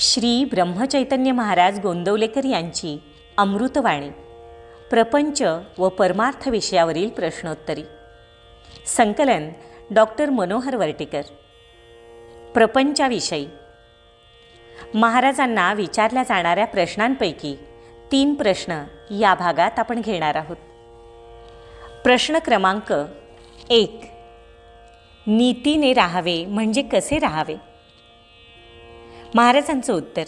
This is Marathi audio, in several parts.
श्री ब्रह्मचैतन्य महाराज गोंदवलेकर यांची अमृतवाणी. प्रपंच व परमार्थ विषयावरील प्रश्नोत्तरी. संकलन डॉक्टर मनोहर वर्टेकर. प्रपंचाविषयी. महाराजांना विचारल्या जाणाऱ्या प्रश्नांपैकी तीन प्रश्न या भागात आपण घेणार आहोत. प्रश्न क्रमांक एक. नीतीने राहावे म्हणजे कसे राहावे? महाराजांचं उत्तर.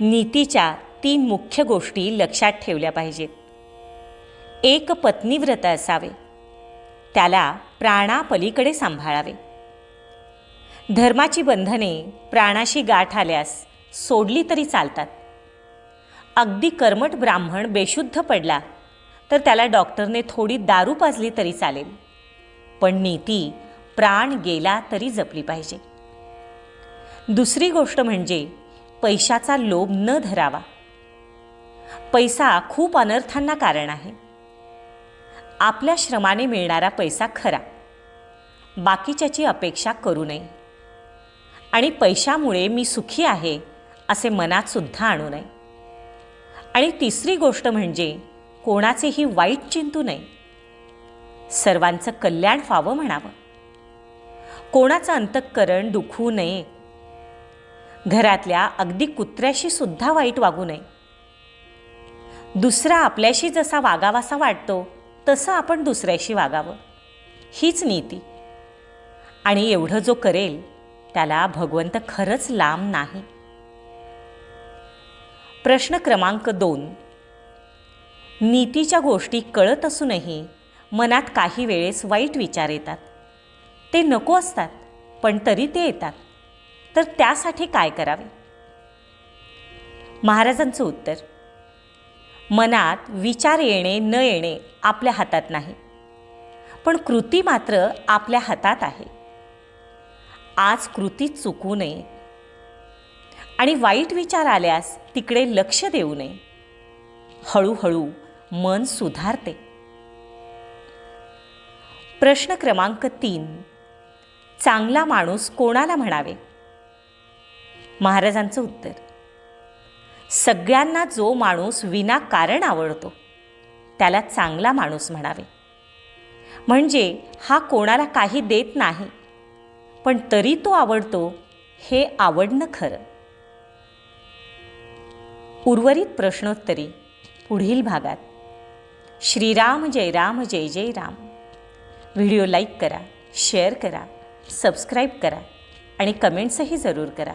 नीतीच्या तीन मुख्य गोष्टी लक्षात ठेवल्या पाहिजेत. एक पत्नीव्रत असावे. त्याला प्राणापलीकडे सांभाळावे. धर्माची बंधने प्राणाशी गाठ आल्यास सोडली तरी चालतात. अगदी कर्मट ब्राह्मण बेशुद्ध पडला तर त्याला डॉक्टरने थोडी दारू पाजली तरी चालेल. पण नीती प्राण गेला तरी जपली पाहिजे. दुसरी गोष्ट म्हणजे पैशाचा लोभ न धरावा. पैसा खूप अनर्थांना कारण आहे. आपल्या श्रमाने मिळणारा पैसा खरा. बाकीच्याची अपेक्षा करू नये. आणि पैशामुळे मी सुखी आहे असे मनात सुद्धा आणू नये. आणि तिसरी गोष्ट म्हणजे कोणाचेही वाईट चिंतू नये. सर्वांचं कल्याण व्हावं म्हणावं. कोणाचं अंतःकरण दुखवू नये घरातल्या अगदी कुत्र्याशी सुद्धा वाईट वागू नये. दुसरा आपल्याशी जसा वागावासा वाटतो तसं आपण दुसऱ्याशी वागावं. हीच नीती. आणि एवढं जो करेल त्याला भगवंत खरंच लांब नाही. प्रश्न क्रमांक दोन. नीतीच्या गोष्टी कळत असूनही मनात काही वेळेस वाईट विचार येतात. ते नको असतात पण तरी ते येतात. तर त्यासाठी काय करावे? महाराजांचं उत्तर मनात विचार येणे न येणे आपल्या हातात नाही. पण कृती मात्र आपल्या हातात आहे. आज कृती चुकू नये आणि वाईट विचार आल्यास तिकडे लक्ष देऊ नये. हळूहळू मन सुधारते. प्रश्न क्रमांक तीन चांगला माणूस कोणाला म्हणावे? महाराजांचं उत्तर. सगळ्यांना जो माणूस विनाकारण आवडतो त्याला चांगला माणूस म्हणावे. म्हणजे हा कोणाला काही देत नाही पण तरी तो आवडतो हे आवडणं खरं. उर्वरित प्रश्नोत्तरी पुढील भागात. श्रीराम जय राम जय जय राम. व्हिडिओ लाईक करा शेअर करा सबस्क्राईब करा आणि कमेंट्सही जरूर करा.